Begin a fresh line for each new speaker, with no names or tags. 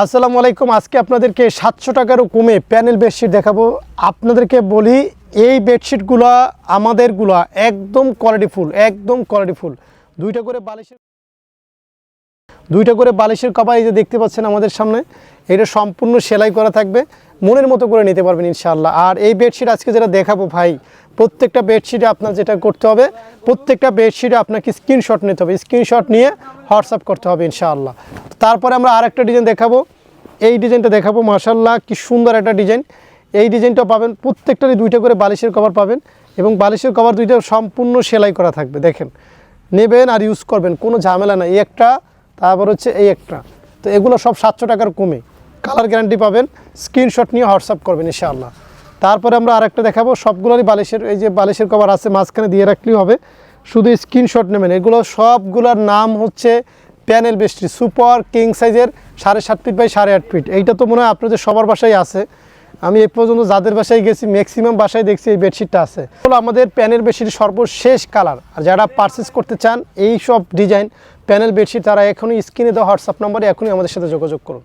আসসালামু আলাইকুম। আজকে আপনাদেরকে সাতশো টাকারও কমে প্যানেল বেডশিট দেখাবো। আপনাদেরকে বলি, এই বেডশিটগুলো, আমাদেরগুলো একদম কোয়ালিটিফুল একদম কোয়ালিটিফুল দুইটা করে বালিশের দুইটা করে বালিশের কভার এই যে দেখতে পাচ্ছেন আমাদের সামনে, এটা সম্পূর্ণ সেলাই করা থাকবে। মনের মতো করে নিতে পারবেন ইনশাআল্লাহ। আর এই বেডশিট আজকে যেটা দেখাবো ভাই, প্রত্যেকটা বেডশিটে আপনার যেটা করতে হবে, প্রত্যেকটা বেডশিটে আপনাকে স্ক্রিনশট নিতে হবে। স্ক্রিনশট নিয়ে হোয়াটসঅ্যাপ করতে হবে ইনশাআল্লাহ। তারপরে আমরা আরেকটা ডিজাইন দেখাবো। এই ডিজাইনটা দেখাবো মার্শাল্লাহ কি সুন্দর একটা ডিজাইন এই ডিজাইনটা পাবেন, প্রত্যেকটারই দুইটা করে বালিশের কভার পাবেন এবং বালিশের কভার দুইটা সম্পূর্ণ সেলাই করা থাকবে, দেখেন। নেবেন আর ইউজ করবেন, কোনো ঝামেলা নাই। এই একটা, তারপর হচ্ছে এই একটা। তো এগুলো সব সাতশো টাকার কমে। কালার গ্যারান্টি পাবেন স্ক্রিনশট নিয়ে হোয়াটসঅ্যাপ করবেন, ইনশাআল্লাহ। তারপরে আমরা আরেকটা দেখাবো, সবগুলোরই বালিশের, এই যে বালিশের কভার আছে, মাঝখানে দিয়ে রাখলেই হবে। শুধু স্ক্রিনশট নেবেন, এগুলো সবগুলোর নাম হচ্ছে প্যানেল বেস্ট্রি সুপার কিং সাইজের সাড়ে সাত ফিট বাই সাড়ে আট ফিট এইটা তো মনে হয় আপনাদের সবার বাসায় আছে। আমি এ পর্যন্ত যাদের বাসায় গেছি ম্যাক্সিমাম বাসায় দেখছি এই বেডশিটটা আছে। হলো আমাদের প্যানেল বেডশিট সর্বশেষ কালার আর যারা পারচেস করতে চান, এই সব ডিজাইন প্যানেল বেডশিট তারা এখনই স্ক্রিনে দেওয়া হোয়াটসঅ্যাপ নম্বরে এখনই আমাদের সাথে যোগাযোগ করুন।